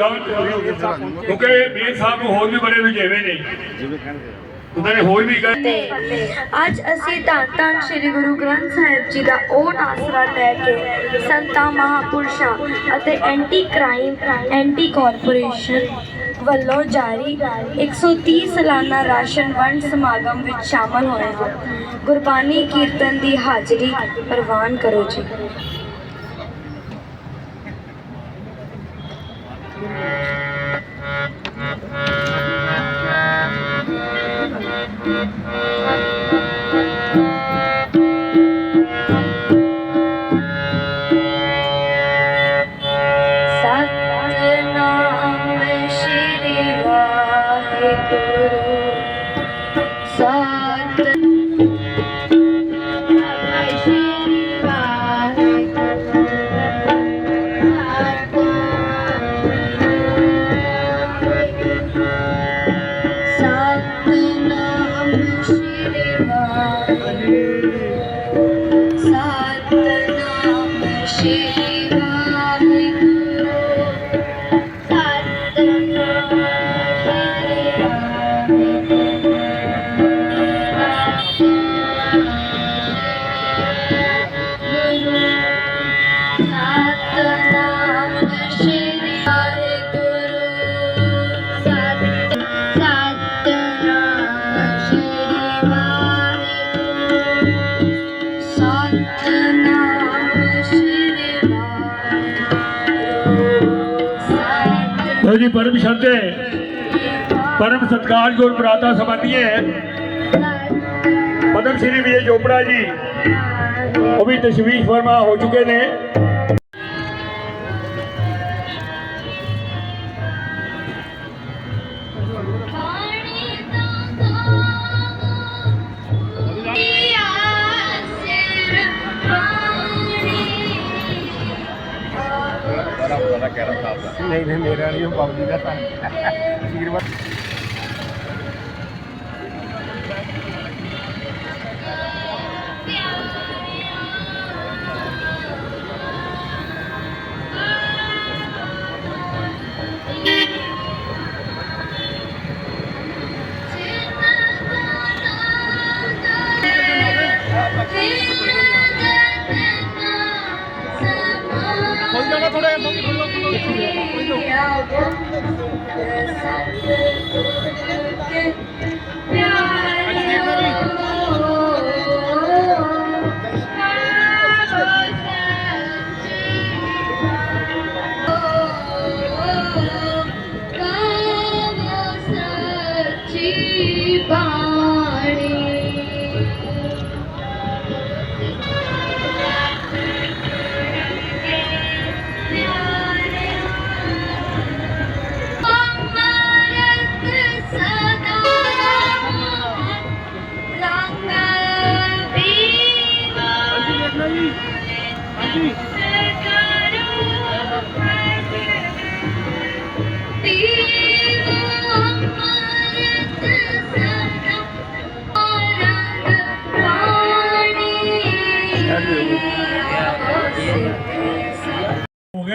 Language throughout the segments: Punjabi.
ਕਿਉਂਕਿ ਮੇਰ ਸਾਹਿਬ ਨੂੰ ਹੋਰ ਵੀ ਬੜੇ ਵਿਜੇਵੇ ਨੇ। ਉਹਨਾਂ ਨੇ ਹੋਰ ਵੀ ਕਹੇ। ਅੱਜ ਅਸੀਂ ਧੰਨ ਧੰਨ ਸ੍ਰੀ ਗੁਰੂ ਗ੍ਰੰਥ ਸਾਹਿਬ ਜੀ ਦਾ ਉਹ ਆਸਰਾ ਲੈ ਕੇ ਸੰਤਾਂ, ਮਹਾਪੁਰਸ਼ਾਂ ਅਤੇ ਐਂਟੀ ਕ੍ਰਾਈਮ ਐਂਟੀ ਕਾਰਪੋਰੇਸ਼ਨ ਵੱਲੋਂ ਜਾਰੀ 130 ਸਾਲਾਨਾ ਰਾਸ਼ਨ ਵੰਡ ਸਮਾਗਮ ਵਿੱਚ ਸ਼ਾਮਲ ਹੋਏ ਹਾਂ। ਗੁਰਬਾਣੀ ਕੀਰਤਨ ਦੀ ਹਾਜ਼ਰੀ ਪ੍ਰਵਾਨ ਕਰੋ ਜੀ। Thank you. ਵਾਹਿਗੁਰੂ ਲੋ ਜੀ ਪਰਮ ਸ਼ਰਤੇ ਪਰਮ ਸਤਕਾਰਯੋਗ ਬਰਾਤਾ ਸੰਬੰਧੀਏ ਪਦਮ ਸ਼੍ਰੀ ਵਿਜੇ ਚੋਪੜਾ ਜੀ ਉਹ ਵੀ ਤਸ਼ਵੀਸ਼ ਹੋ ਚੁੱਕੇ ਨੇ ਨਹੀਂ ਨਹੀਂ ਮੇਰਾ ਨਹੀਂ ਬਾਬੂ ਜੀ ਦਾ ਆਸ਼ੀਰਵਾਦ ਖੁੱਲ ਖੁੱਲੋ ਹੋ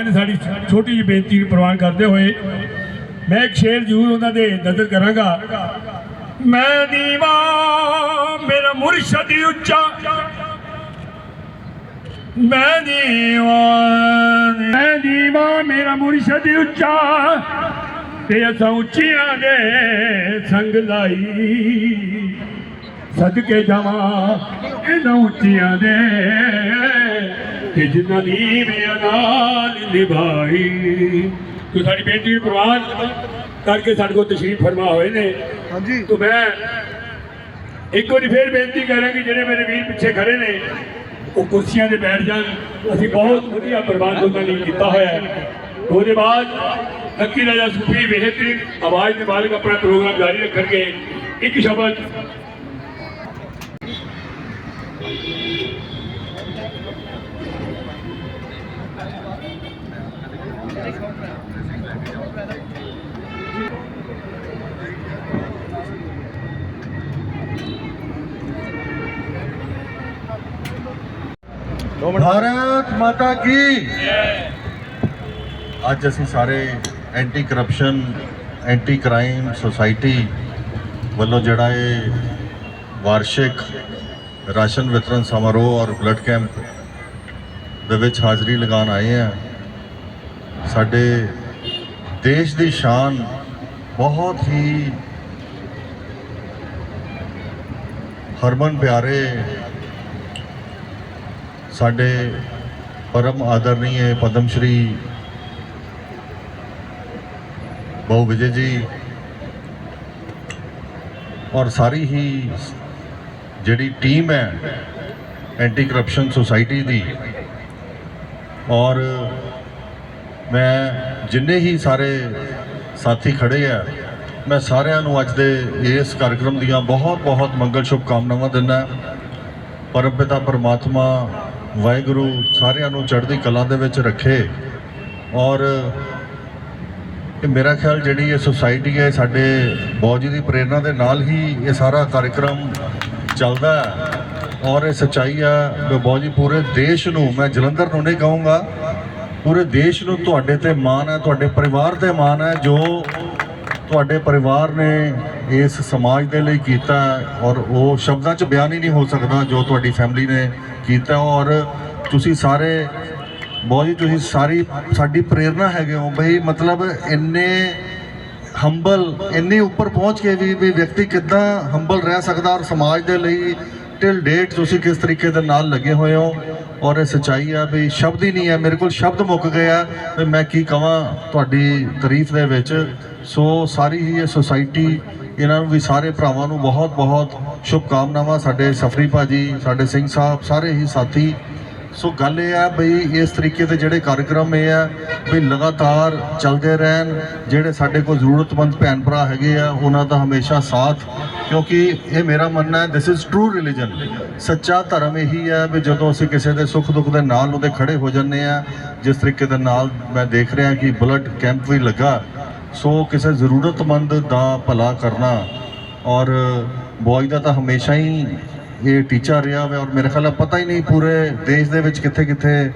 ਗਏ ਸਾਡੀ ਛੋਟੀ ਜਿਹੀ ਬੇਨਤੀ ਨੂੰ ਪ੍ਰਵਾਨ ਕਰਦੇ ਹੋਏ ਮੈਂ ਇੱਕ ਸ਼ੇਰ ਜ਼ਰੂਰ ਉਹਨਾਂ ਦੇ ਨਜ਼ਰ ਕਰਾਂਗਾ। ਮੈਂ ਦੀਵਾ ਮੇਰਾ ਮੁਰਸ਼ਦ ਉੱਚਾ। ਮੈਂ ਦੀਵਾ ਮੈਂ ਦੀਵਾ ਮੇਰਾ ਮੁਰਸ਼ਦ ਉੱਚਾ। ਤੇ ਅਸਾਂ ਉੱਚੀਆਂ ਦੇ ਸੰਗ ਲਾਈ। ਸਦਕੇ ਜਾਵਾਂ ਇਹਨਾਂ ਉੱਚੀਆਂ ਦੇ ਕਿ ਜਿਨ੍ਹਾਂ ਦੀ ਮੇਰੇ ਨਾਲ ਨਿਭਾਈ। ਤੋ ਸਾਡੀ ਬੇਟੀ ਨੂੰ ਪ੍ਰਵਾਨ ਕਰਕੇ ਸਾਡੇ ਕੋਲ ਤਸ਼ਰੀਫ ਫਰਮਾ ਹੋਏ ਨੇ। ਹਾਂਜੀ। ਤੋ ਮੈਂ ਇੱਕ ਵਾਰੀ ਫੇਰ ਬੇਨਤੀ ਕਰਾਂਗੀ ਜਿਹੜੇ ਮੇਰੇ ਵੀਰ ਪਿੱਛੇ ਖੜੇ ਨੇ ਉਹ ਕੁਰਸੀਆਂ ਤੇ ਬੈਠ ਜਾਣ। ਅਸੀਂ ਬਹੁਤ ਵਧੀਆ ਪ੍ਰਬੰਧ ਉਹਨਾਂ ਲਈ ਕੀਤਾ ਹੋਇਆ ਹੈ। ਉਹਦੇ ਬਾਅਦ ਲੱਕੀ ਰਾਜਾ ਸੂਫੀ ਬਿਹਤਰੀਨ ਆਵਾਜ਼ ਦੇ ਮਾਲਕ ਆਪਣਾ ਪ੍ਰੋਗਰਾਮ ਜਾਰੀ ਰੱਖਣਗੇ। ਇੱਕ ਸ਼ਬਦ ਭਾਰਤ ਮਾਤਾ ਕੀ? ਅੱਜ ਅਸੀਂ ਸਾਰੇ anti corruption anti crime society ਵੱਲੋਂ ਜਿਹੜਾ ਇਹ ਵਾਰਸ਼ਿਕ ਰਾਸ਼ਨ ਵਿਤਰਨ ਸਮਾਰੋਹ ਔਰ ਬਲੱਡ ਕੈਂਪ ਦੇ ਵਿੱਚ ਹਾਜ਼ਰੀ ਲਗਾਉਣ ਆਏ ਆ ਸਾਡੇ ਦੇਸ਼ ਦੀ ਸ਼ਾਨ ਬਹੁਤ ਹੀ ਹਰਮਨ ਪਿਆਰੇ ਸਾਡੇ ਪਰਮ ਆਦਰਨੀय ਪਦਮ ਸ਼੍ਰੀ ਬਹੁ ਵਿਜੇ ਜੀ ਔਰ ਸਾਰੀ ਹੀ ਜਿਹੜੀ ਟੀਮ ਹੈ ਐਂਟੀ ਕਰਪਸ਼ਨ ਸੁਸਾਇਟੀ ਦੀ ਔਰ ਮੈਂ ਜਿੰਨੇ ਹੀ ਸਾਰੇ ਸਾਥੀ ਖੜੇ ਆ, ਮੈਂ ਸਾਰਿਆਂ ਨੂੰ ਅੱਜ ਦੇ ਇਸ ਕਾਰਜਕ੍ਰਮ ਦੀਆਂ ਬਹੁਤ ਬਹੁਤ ਮੰਗਲ ਸ਼ੁਭਕਾਮਨਾਵਾਂ ਦਿੰਦਾ ਪਰਮਪਿਤਾ, ਪਰਮਾਤਮਾ, ਵਾਹਿਗੁਰੂ ਸਾਰਿਆਂ ਨੂੰ ਚੜ੍ਹਦੀ ਕਲਾ ਦੇ ਵਿੱਚ ਰੱਖੇ। ਔਰ ਇਹ ਮੇਰਾ ਖਿਆਲ ਜਿਹੜੀ ਇਹ ਸੁਸਾਇਟੀ ਹੈ, ਸਾਡੇ ਬਹੁਤ ਜੀ ਦੀ ਪ੍ਰੇਰਣਾ ਦੇ ਨਾਲ ਹੀ ਇਹ ਸਾਰਾ ਕਾਰਜਕ੍ਰਮ ਚੱਲਦਾ ਔਰ ਇਹ ਸੱਚਾਈ ਆ ਮੈਂ ਬਹੁਤ ਜੀ ਪੂਰੇ ਦੇਸ਼ ਨੂੰ, ਮੈਂ ਜਲੰਧਰ ਨੂੰ ਨਹੀਂ ਕਹੂੰਗਾ ਪੂਰੇ ਦੇਸ਼ ਨੂੰ ਤੁਹਾਡੇ ਤੇ ਮਾਣ ਹੈ, ਤੁਹਾਡੇ ਪਰਿਵਾਰ ਤੇ ਮਾਣ ਹੈ, ਜੋ ਤੁਹਾਡੇ ਪਰਿਵਾਰ ਨੇ ਇਸ ਸਮਾਜ ਦੇ ਲਈ ਕੀਤਾ ਔਰ ਉਹ ਸ਼ਬਦਾਂ 'ਚ ਬਿਆਨ ਹੀ ਨਹੀਂ ਹੋ ਸਕਦਾ ਜੋ ਤੁਹਾਡੀ ਫੈਮਿਲੀ ਨੇ ਕੀਤਾ। ਔਰ ਤੁਸੀਂ ਸਾਰੇ, ਬਹੁਤ ਜੀ ਤੁਸੀਂ ਸਾਰੀ, ਸਾਡੀ ਪ੍ਰੇਰਣਾ ਹੈਗੇ ਹੋ ਬਈ ਮਤਲਬ ਇੰਨੇ ਹੰਬਲ ਇੰਨੇ ਉੱਪਰ ਪਹੁੰਚ ਕੇ ਵੀ ਵਿਅਕਤੀ ਕਿੱਦਾਂ ਹੰਬਲ ਰਹਿ ਸਕਦਾ ਔਰ ਸਮਾਜ ਦੇ ਲਈ ਟਿਲ ਡੇਟ ਤੁਸੀਂ ਕਿਸ ਤਰੀਕੇ ਦੇ ਨਾਲ ਲੱਗੇ ਹੋਏ ਹੋ? ਔਰ ਇਹ ਸੱਚਾਈ ਆ ਵੀ ਸ਼ਬਦ ਹੀ ਨਹੀਂ ਹੈ। ਮੇਰੇ ਕੋਲ ਸ਼ਬਦ ਮੁੱਕ ਗਿਆ ਵੀ ਮੈਂ ਕੀ ਕਵਾਂ ਤੁਹਾਡੀ ਤਾਰੀਫ ਦੇ ਵਿੱਚ? ਸੋ ਸਾਰੀ ਹੀ ਇਹ ਸੁਸਾਇਟੀ ਇਹਨਾਂ ਨੂੰ ਵੀ ਸਾਰੇ ਭਰਾਵਾਂ ਨੂੰ ਬਹੁਤ ਬਹੁਤ ਸ਼ੁਭਕਾਮਨਾਵਾਂ। ਸਾਡੇ ਸਫਰੀ ਭਾਜੀ, ਸਾਡੇ ਸਿੰਘ ਸਾਹਿਬ, ਸਾਰੇ ਹੀ ਸਾਥੀ ਸੋ ਗੱਲ ਇਹ ਆ ਬਈ ਇਸ ਤਰੀਕੇ ਦੇ ਜਿਹੜੇ ਕਾਰਜਕ੍ਰਮ ਇਹ ਆ ਵੀ ਲਗਾਤਾਰ ਚੱਲਦੇ ਰਹਿਣ, ਜਿਹੜੇ ਸਾਡੇ ਕੋਲ ਜ਼ਰੂਰਤਮੰਦ ਭੈਣ ਭਰਾ ਹੈਗੇ ਆ, ਉਹਨਾਂ ਦਾ ਹਮੇਸ਼ਾ ਸਾਥ, ਕਿਉਂਕਿ ਇਹ ਮੇਰਾ ਮੰਨਣਾ ਹੈ ਦਿਸ ਇਜ਼ ਟਰੂ ਰਿਲੀਜਨ ਸੱਚਾ ਧਰਮ ਇਹੀ ਹੈ ਵੀ ਜਦੋਂ ਅਸੀਂ ਕਿਸੇ ਦੇ ਸੁੱਖ ਦੁੱਖ ਦੇ ਨਾਲ ਉਹਦੇ ਖੜੇ ਹੋ ਜੰਨੇ ਆ, ਜਿਸ ਤਰੀਕੇ ਦੇ ਨਾਲ ਮੈਂ ਦੇਖ ਰਿਹਾ ਕਿ ਬਲੱਡ ਕੈਂਪ ਵੀ ਲੱਗਾ, ਸੋ ਕਿਸੇ ਜ਼ਰੂਰਤਮੰਦ ਦਾ ਭਲਾ ਕਰਨਾ, ਔਰ ਬੋਏ ਦਾ ਤਾਂ ਹਮੇਸ਼ਾ ਹੀ ਇਹ ਟੀਚਾ ਰਿਹਾ ਵਾ ਔਰ ਮੇਰੇ ਖਿਆਲ ਪਤਾ ਹੀ ਨਹੀਂ ਪੂਰੇ ਦੇਸ਼ ਦੇ ਵਿੱਚ ਕਿੱਥੇ ਕਿੱਥੇ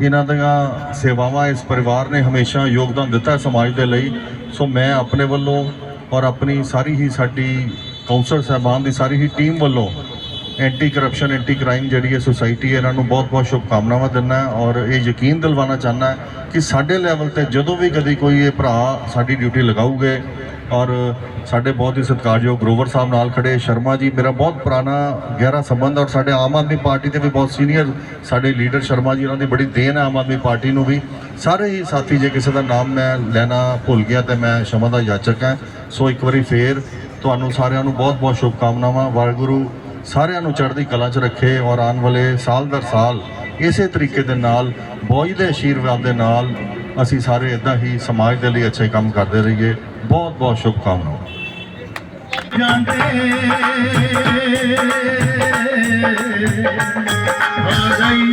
ਇਹਨਾਂ ਦੀਆਂ ਸੇਵਾਵਾਂ ਇਸ ਪਰਿਵਾਰ ਨੇ ਹਮੇਸ਼ਾ ਯੋਗਦਾਨ ਦਿੱਤਾ ਹੈ ਸਮਾਜ ਦੇ ਲਈ। ਸੋ ਮੈਂ ਆਪਣੇ ਵੱਲੋਂ ਔਰ ਆਪਣੀ ਸਾਰੀ ਹੀ ਸਾਡੀ ਕਾਉਂਸਲ ਸਾਹਿਬਾਨ ਦੀ ਸਾਰੀ ਹੀ ਟੀਮ ਵੱਲੋਂ ਐਂਟੀ ਕਰਪਸ਼ਨ ਐਂਟੀ ਕ੍ਰਾਈਮ ਜਿਹੜੀ ਹੈ ਸੁਸਾਇਟੀ ਇਹਨਾਂ ਨੂੰ ਬਹੁਤ-ਬਹੁਤ ਸ਼ੁਭਕਾਮਨਾਵਾਂ ਦਿੰਦਾ ਔਰ ਇਹ ਯਕੀਨ ਦਿਲਵਾਣਾ ਚਾਹੁੰਦਾ ਕਿ ਸਾਡੇ ਲੈਵਲ ਤੇ ਜਦੋਂ ਵੀ ਕਦੀ ਕੋਈ ਇਹ ਭਰਾ ਸਾਡੀ ਡਿਊਟੀ ਲਗਾਉਗੇ ਔਰ ਸਾਡੇ ਬਹੁਤ ਹੀ ਸਤਿਕਾਰਯੋਗ ਗਰੋਵਰ ਸਾਹਿਬ ਨਾਲ ਖੜੇ ਸ਼ਰਮਾ ਜੀ, ਮੇਰਾ ਬਹੁਤ ਪੁਰਾਣਾ ਗਹਿਰਾ ਸੰਬੰਧ ਔਰ ਸਾਡੇ ਆਮ ਆਦਮੀ ਪਾਰਟੀ ਦੇ ਵੀ ਬਹੁਤ ਸੀਨੀਅਰ ਸਾਡੇ ਲੀਡਰ ਸ਼ਰਮਾ ਜੀ, ਉਹਨਾਂ ਦੀ ਬੜੀ ਦੇਣ ਹੈ ਆਮ ਆਦਮੀ ਪਾਰਟੀ ਨੂੰ ਵੀ। ਸਾਰੇ ਹੀ ਸਾਥੀ ਜੇ ਕਿਸੇ ਦਾ ਨਾਮ ਮੈਂ ਲੈਣਾ ਭੁੱਲ ਗਿਆ ਤੇ ਮੈਂ ਸ਼ਮਾ ਦਾ ਯਾਚਕ ਹਾਂ। ਸੋ ਇੱਕ ਵਾਰੀ ਫੇਰ ਤੁਹਾਨੂੰ ਸਾਰਿਆਂ ਨੂੰ ਬਹੁਤ ਬਹੁਤ ਸ਼ੁਭਕਾਮਨਾਵਾਂ। ਵਾਹਿਗੁਰੂ ਸਾਰਿਆਂ ਨੂੰ ਚੜ੍ਹਦੀ ਕਲਾ 'ਚ ਰੱਖੇ ਔਰ ਆਉਣ ਵਾਲੇ ਸਾਲ ਦਰ ਸਾਲ ਇਸੇ ਤਰੀਕੇ ਦੇ ਨਾਲ, ਬੋਝ ਦੇ ਆਸ਼ੀਰਵਾਦ ਦੇ ਨਾਲ ਅਸੀਂ ਸਾਰੇ ਇਦਾਂ ਹੀ ਸਮਾਜ ਦੇ ਲਈ ਅੱਛੇ ਕੰਮ ਕਰਦੇ ਰਹੀਏ। ਬਹੁਤ ਬਹੁਤ ਸ਼ੁਭਕਾਮਨਾਵਾਂ ਜਾਂਦੇ ਆ ਗਈ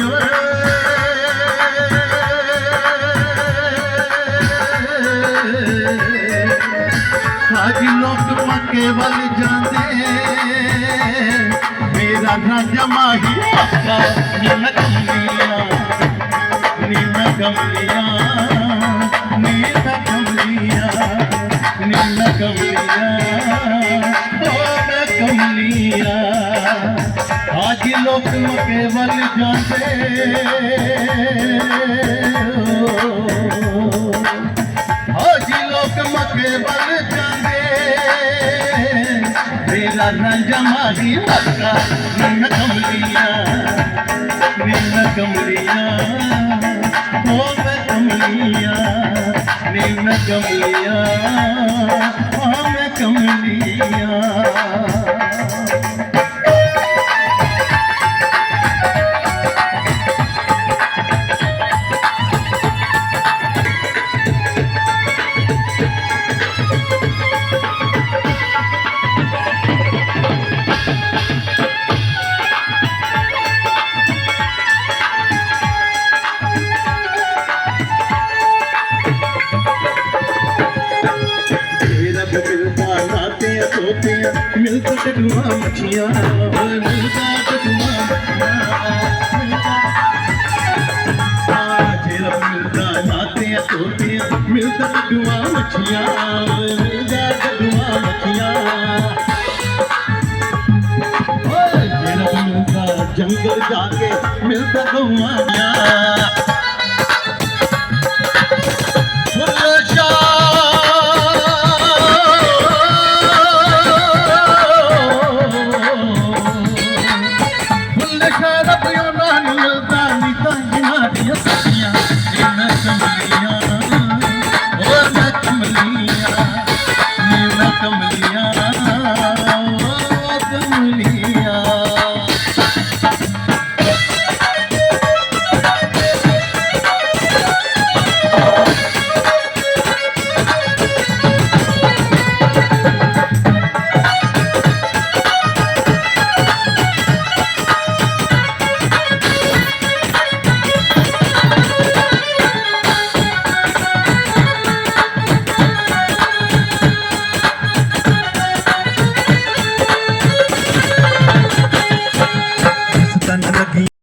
ਅੱਜ ਲੋਕ ਮੱਕੇ ਵੱਲ ਜਾਂਦੇ ਮੇਰਾ ਰਾਜਾ ਮਾਹੀ ਪੱਕਾ ਨੀਨਾ ਕਮਲੀਆਂ ਨੀਨਾ ਕਮਲੀਆਂ ਨੀਨਾ मेवल जोक मेर जा लका मीन कमलिया मिम कमलिया ओम कमलिया मिनि कमलिया ओम कमलिया ਗੋਪੀਆਂ ਮਿਲਦਾ ਟਟੂਆ ਮੱਛੀਆਂ ਓਏ ਮਿਲਦਾ ਟਟੂਆ ਮਿਲਦਾ ਟਟੂਆ ਮੱਛੀਆਂ ਮਿਲਦਾ ਟਟੂਆ ਮੱਛੀਆਂ। ਓਏ ਜਿਹੜਾ ਮਿਲਦਾ ਜੰਗਲ ਜਾ ਕੇ ਮਿਲਦਾ ਗਊਆਂ